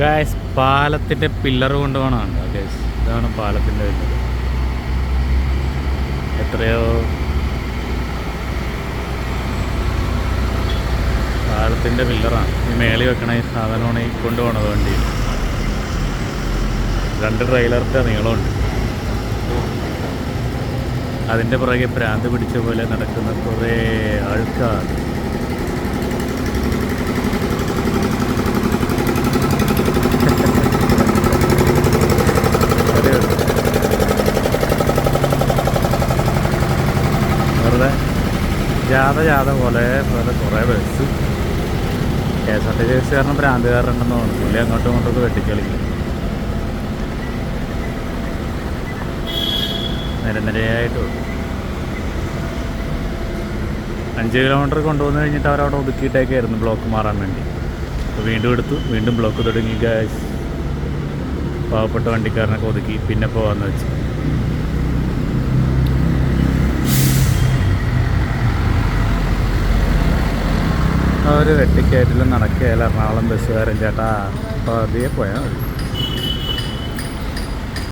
Guys പാലത്തിന്റെ pillar കൊണ്ട് വേണം. ഗായസ് ഇതാണ് പാലത്തിന്റെ പില്ലർ എത്രയോ പാലത്തിന്റെ പില്ലറാണ്. ഈ മേളി വെക്കണ ഈ സാധനമാണ് ഈ കൊണ്ടുപോകണത് വണ്ടി. രണ്ട് ട്രെയിലറിന്റെ നീളമുണ്ട്. അതിന്റെ പുറകെ ഭ്രാന്ത് പിടിച്ച പോലെ നടക്കുന്ന കുറേ ആൾക്കാർ. ജാഥ ജാഥ പോലെ പോലെ കുറേ bus K S R T C bus കാരണം ഭ്രാന്തുകാരുണ്ടെന്ന് തോന്നുന്നു. പുള്ളി അങ്ങോട്ടും ഇങ്ങോട്ടൊക്കെ വെട്ടിക്കളിക്കും. നിരനിരയായിട്ട് പോകും. അഞ്ച് കിലോമീറ്റർ കൊണ്ടുവന്ന് കഴിഞ്ഞിട്ട് അവരവിടെ ഒതുക്കിയിട്ടേക്കായിരുന്നു ബ്ലോക്ക് മാറാൻ വേണ്ടി. അപ്പോൾ വീണ്ടും എടുത്തു. വീണ്ടും ബ്ലോക്ക് തുടങ്ങി ഗ്യാസ് പാവപ്പെട്ട വണ്ടിക്കാരനൊക്കെ ഒതുക്കി. പിന്നെ പോകാമെന്ന് വെച്ച്. ഒരു വെട്ടിക്കയറ്റിലും നടക്കുകയല്ല എറണാകുളം ബസ്സുകാരൻ ചേട്ടാ? പതിയെ പോയാൽ മതി.